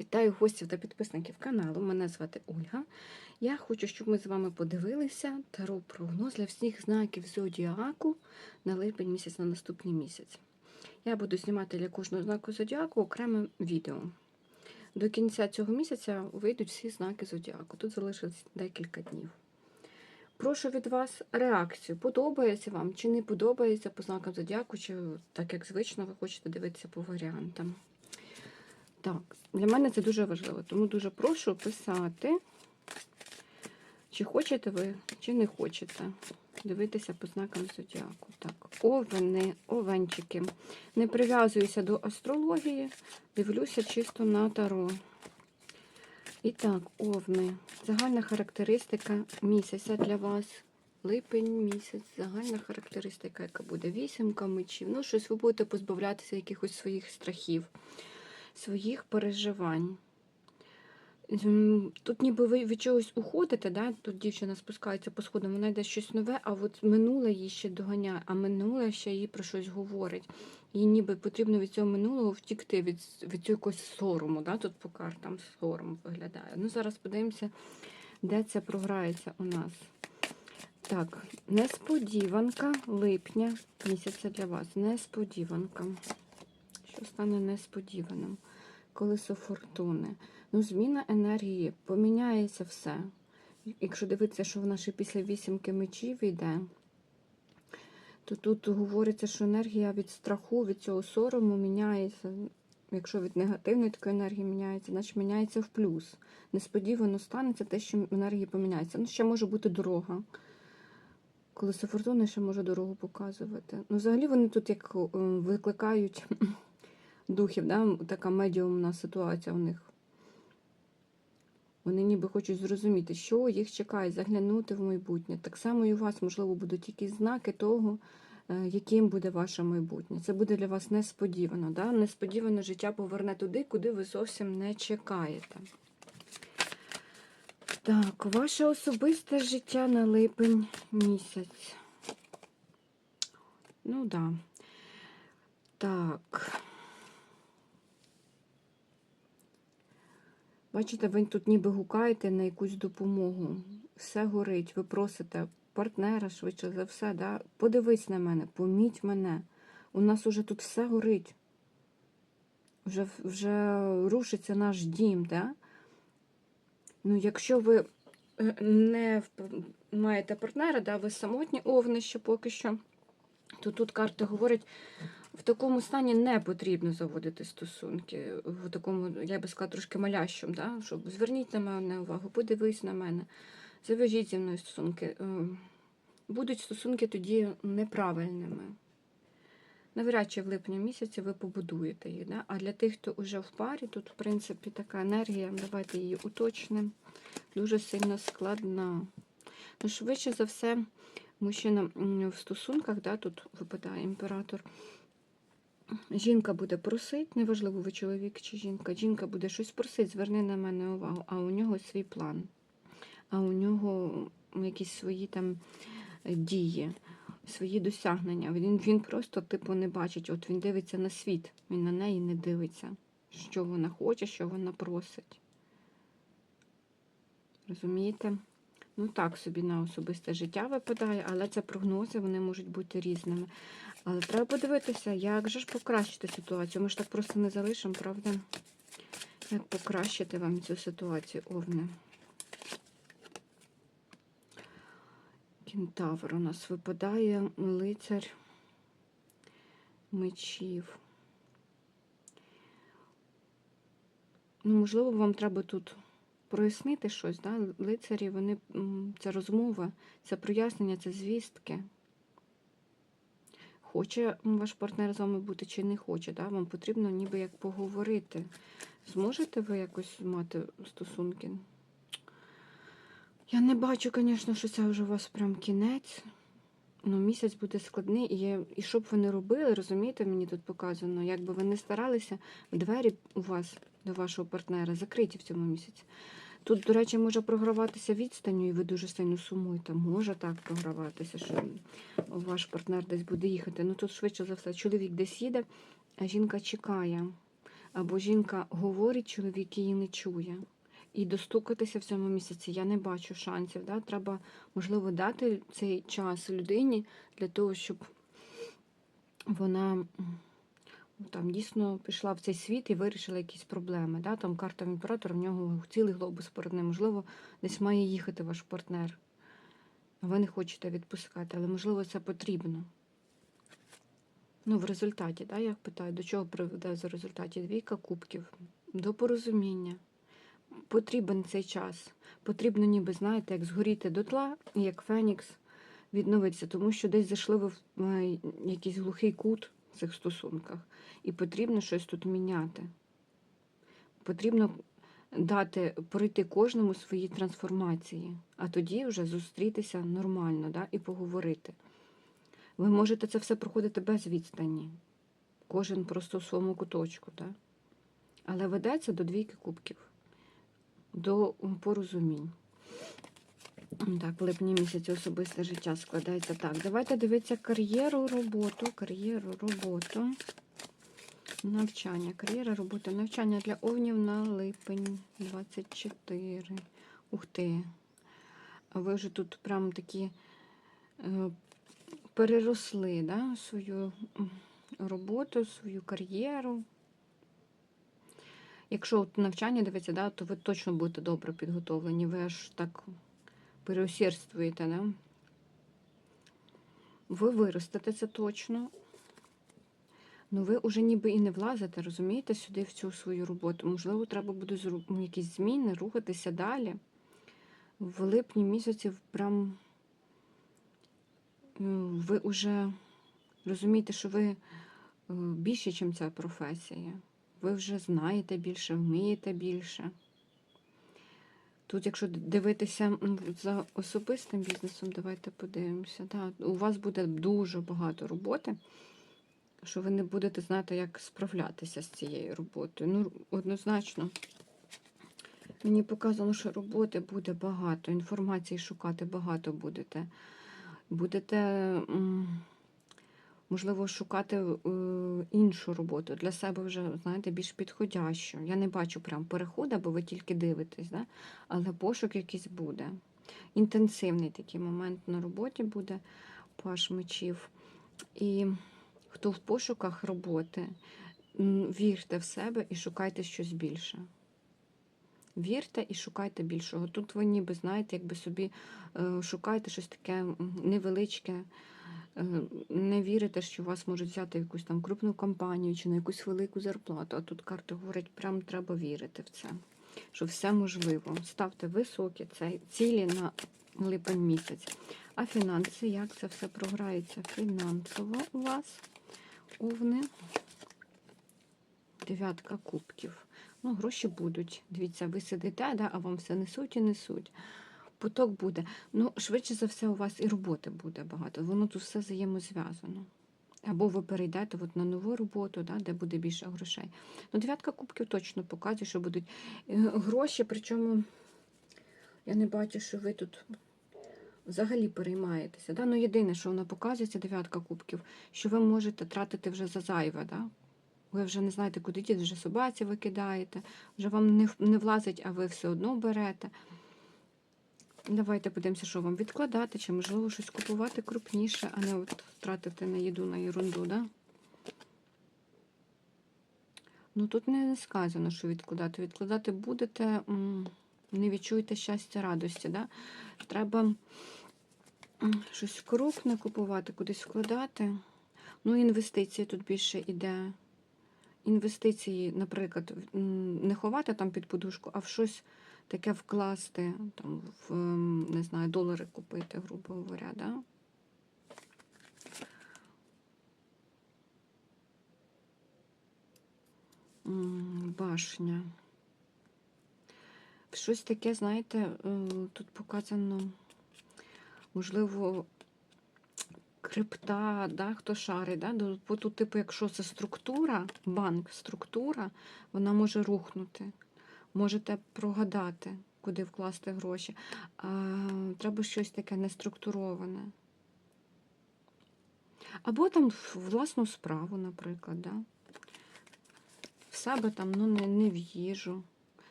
Вітаю гостів та підписників каналу. Мене звати Ольга. Я хочу, щоб ми з вами подивилися таро прогноз для всіх знаків зодіаку на липень місяць на наступний місяць. Я буду знімати для кожного знаку зодіаку окреме відео. До кінця цього місяця вийдуть всі знаки зодіаку. Тут залишилось декілька днів. Прошу від вас реакцію. Подобається вам чи не подобається по знакам зодіаку, чи так як звично ви хочете дивитися по варіантам. Так, для мене це дуже важливо, тому дуже прошу писати, чи хочете ви, чи не хочете дивитися по знакам зодіаку. Так, овени, овенчики. Не прив'язуюся до астрології, дивлюся чисто на таро. І так, овни. Загальна характеристика місяця для вас. Липень місяць, загальна характеристика, яка буде вісімка мечів. Ну, щось ви будете позбавлятися якихось своїх страхів своїх переживань. Тут ніби ви від чогось уходите, да? тут дівчина спускається по сходам, вона йде щось нове, а от минуле її ще доганяє, а минуле ще їй про щось говорить. Їй ніби потрібно від цього минулого втікти, від, від цього якогось сорому. Да? Тут по картам сором виглядає. Ну, зараз подивимося, де це програється у нас. Так, несподіванка липня місяця для вас. Несподіванка що стане несподіваним. Колесо фортуни. Ну, зміна енергії, поміняється все. Якщо дивитися, що в нашій після вісімки мечів йде, то тут говориться, що енергія від страху, від цього сорому міняється. Якщо від негативної такої енергії міняється, значить міняється в плюс. Несподівано станеться те, що енергії поміняється. Ну, ще може бути дорога. Колесо фортуни ще може дорогу показувати. Ну, взагалі вони тут як е, викликають духів, да? така медіумна ситуація у них. Вони ніби хочуть зрозуміти, що їх чекає, заглянути в майбутнє. Так само і у вас, можливо, будуть якісь знаки того, е, яким буде ваше майбутнє. Це буде для вас несподівано. Да? Несподівано життя поверне туди, куди ви зовсім не чекаєте. Так, ваше особисте життя на липень місяць. Ну, да. Так. Бачите, ви тут ніби гукаєте на якусь допомогу. Все горить, ви просите партнера швидше за все. Да? Подивись на мене, поміть мене. У нас уже тут все горить. Вже, вже рушиться наш дім. Да? Ну, якщо ви е, не маєте партнера, да, ви самотні овни ще поки що, то тут карти говорять, в такому стані не потрібно заводити стосунки. В такому, я би сказала, трошки малящому, да? щоб зверніть на мене увагу, подивись на мене, завяжіть зі мною стосунки. Е, Будуть стосунки тоді неправильними. Навряд чи в липні місяці ви побудуєте їх. Да? А для тих, хто вже в парі, тут, в принципі, така енергія, давайте її уточнимо, дуже сильно складна. Ну, швидше за все, мужчина в стосунках, да, тут випадає імператор. Жінка буде просити, неважливо, ви чоловік чи жінка. Жінка буде щось просити, зверни на мене увагу, а у нього свій план, а у нього якісь свої там е, дії, свої досягнення. Він, він просто, типу, не бачить. От він дивиться на світ, він на неї не дивиться, що вона хоче, що вона просить. Розумієте? Ну так собі на особисте життя випадає, але це прогнози, вони можуть бути різними. Але треба подивитися, як же ж покращити ситуацію. Ми ж так просто не залишимо, правда? Як покращити вам цю ситуацію, овни? Кентавр у нас випадає лицар мечів. Ну, можливо, вам треба тут прояснити щось, да? лицарі, вони, це розмова, це прояснення, це звістки. Хоче ваш партнер з вами бути чи не хоче, да? вам потрібно ніби як поговорити. Зможете ви якось мати стосунки? Я не бачу, звісно, що це вже у вас прям кінець. Ну, місяць буде складний, і, я- і що б ви не робили, розумієте, мені тут показано, як би ви не старалися, двері у вас до вашого партнера закриті в цьому місяці. Тут, до речі, може програватися відстанню, і ви дуже сильно сумуєте. Може так програватися, що ваш партнер десь буде їхати. Ну тут швидше за все, чоловік десь їде, а жінка чекає. Або жінка говорить, чоловік її не чує. І достукатися в цьому місяці я не бачу шансів. Да? Треба, можливо, дати цей час людині для того, щоб вона там дійсно пішла в цей світ і вирішила якісь проблеми. Да? Там карта імператора, в нього цілий глобус перед ним. Можливо, десь має їхати ваш партнер. Ви не хочете відпускати, але можливо це потрібно. Ну, в результаті, да, я питаю, до чого приведе за результаті двійка кубків? До порозуміння. Потрібен цей час. Потрібно, ніби, знаєте, як згоріти дотла, як Фенікс відновитися, тому що десь зайшли ви в е, якийсь глухий кут в цих стосунках, і потрібно щось тут міняти. Потрібно дати пройти кожному свої трансформації, а тоді вже зустрітися нормально да, і поговорити. Ви можете це все проходити без відстані. Кожен просто у своєму куточку, да? але ведеться до двійки кубків, до порозумінь. Так, в липні місяці особисте життя складається так. Давайте дивитися кар'єру, роботу, кар'єру, роботу, навчання, кар'єра, робота, навчання для овнів на липень 24. Ух ти. Ви вже тут прям такі е, переросли да, свою роботу, свою кар'єру. Якщо от навчання дивиться, да, то ви точно будете добре підготовлені. Ви аж так переусердствуєте, да? Ви виростете це точно. Ну, ви вже ніби і не влазите, розумієте, сюди в цю свою роботу. Можливо, треба буде ну, якісь зміни, рухатися далі. В липні місяці прям е, ви вже розумієте, що ви е, більше, ніж ця професія. Ви вже знаєте більше, вмієте більше. Тут, якщо дивитися за особистим бізнесом, давайте подивимося. Да, у вас буде дуже багато роботи, що ви не будете знати, як справлятися з цією роботою. Ну, однозначно, мені показано, що роботи буде багато, інформації шукати багато будете. Будете, можливо, шукати е, іншу роботу для себе вже, знаєте, більш підходящу. Я не бачу прям переходу, бо ви тільки дивитесь, да? але пошук якийсь буде. Інтенсивний такий момент на роботі буде паш мечів. І хто в пошуках роботи, вірте в себе і шукайте щось більше. Вірте і шукайте більшого. Тут ви ніби знаєте, якби собі е, шукаєте щось таке невеличке, не вірите, що вас можуть взяти якусь там крупну компанію чи на якусь велику зарплату. А тут карти говорять, прям треба вірити в це, що все можливо. Ставте високі цілі на липень місяць. А фінанси, як це все програється фінансово у вас? Овни. Дев'ятка кубків. Ну, гроші будуть. Дивіться, ви сидите, да, а вам все несуть і несуть. Поток буде. Ну, швидше за все, у вас і роботи буде багато. Воно тут все взаємозв'язано. Або ви перейдете от на нову роботу, да, де буде більше грошей. Ну, дев'ятка кубків точно показує, що будуть е, гроші, причому я не бачу, що ви тут взагалі переймаєтеся. Да? Ну, єдине, що вона показує, це дев'ятка кубків, що ви можете тратити вже за зайве. Да? Ви вже не знаєте, куди діти, вже собаці викидаєте, вже вам не, не влазить, а ви все одно берете. Давайте подивимося, що вам відкладати, чи можливо щось купувати крупніше, а не от тратити на їду, на ерунду, да? Ну тут не сказано, що відкладати. Відкладати будете, не відчуєте щастя, радості. Да? Треба щось крупне купувати, кудись вкладати. Ну, інвестиції тут більше йде. Інвестиції, наприклад, не ховати там під подушку, а в щось таке вкласти, там, в, ем, не знаю, долари купити, грубо говоря, да? Башня. Щось таке, знаєте, е, тут показано, можливо, крипта, да, хто шарить, да? бо тут, типу, якщо це структура, банк, структура, вона може рухнути. Можете прогадати, куди вкласти гроші. Треба щось таке неструктуроване. Або там власну справу, наприклад. Да? в себе там, ну не, не в їжу.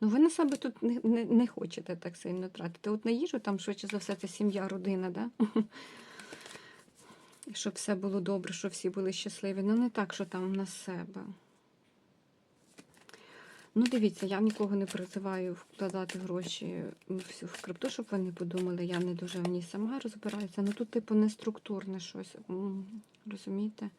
Ну, ви на себе тут не, не, не хочете так сильно тратити. От на їжу там швидше за все це сім'я, родина, да? щоб все було добре, щоб всі були щасливі. Ну, не так, що там на себе. Ну, дивіться, я нікого не призиваю вкладати гроші в в крипту, щоб ви не подумали, я не дуже в ній сама розбираюся. Ну тут, типу, не структурне щось. Розумієте?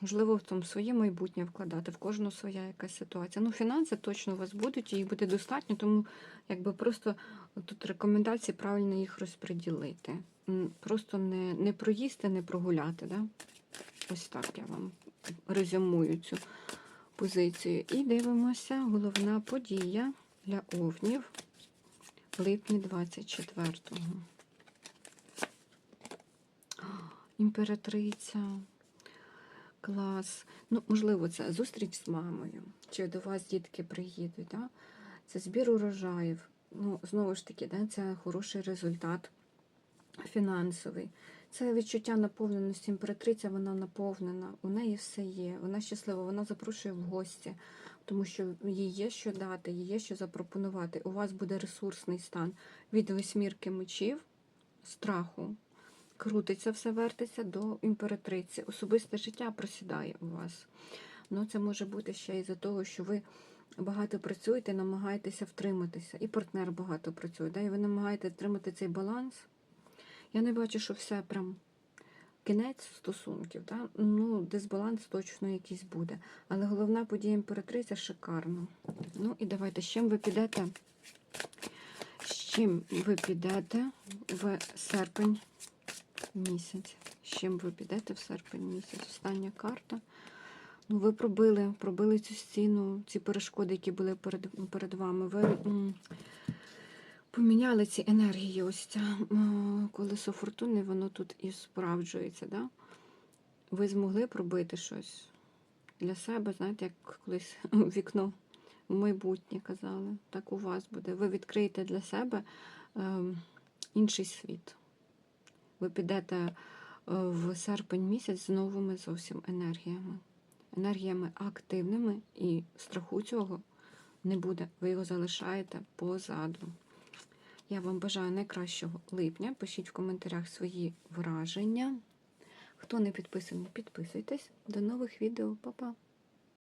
Можливо, в тому своє майбутнє вкладати, в кожного своя якась ситуація. Ну, фінанси точно у вас будуть, їх буде достатньо, тому якби просто тут рекомендації правильно їх розподілити. Просто не, не проїсти, не прогуляти. Да? Ось так я вам резюмую цю позицію. І дивимося, головна подія для овнів в липні 24-го. Імператриця. Клас. Ну, можливо, це зустріч з мамою. Чи до вас дітки приїдуть. Да? Це збір урожаїв. Ну, знову ж таки, да? це хороший результат фінансовий. Це відчуття наповненості імператриця, вона наповнена, у неї все є, вона щаслива, вона запрошує в гості, тому що їй є що дати, їй є що запропонувати. У вас буде ресурсний стан від восьмірки мечів, страху. Крутиться, все вертиться до імператриці. Особисте життя просідає у вас. Ну, це може бути ще із-за того, що ви багато працюєте, намагаєтеся втриматися. І партнер багато працює. Да? І ви намагаєтеся втримати цей баланс. Я не бачу, що все прям кінець стосунків. Да? Ну, дисбаланс точно якийсь буде. Але головна подія імператриця шикарна. Ну і давайте, з чим ви підете? З чим ви підете в серпень місяць? З чим ви підете в серпень місяць? Остання карта. Ну, ви пробили, пробили цю стіну, ці перешкоди, які були перед, перед вами. Ви поміняли ці енергії. Ось ця колесо фортуни, воно тут і справджується. Да? Ви змогли пробити щось для себе, знаєте, як колись вікно в майбутнє казали. Так у вас буде. Ви відкриєте для себе ем, інший світ. Ви підете е, в серпень місяць з новими зовсім енергіями. Енергіями активними і страху цього не буде. Ви його залишаєте позаду. Я вам бажаю найкращого липня. Пишіть в коментарях свої враження. Хто не підписаний, підписуйтесь. До нових відео. Па-па!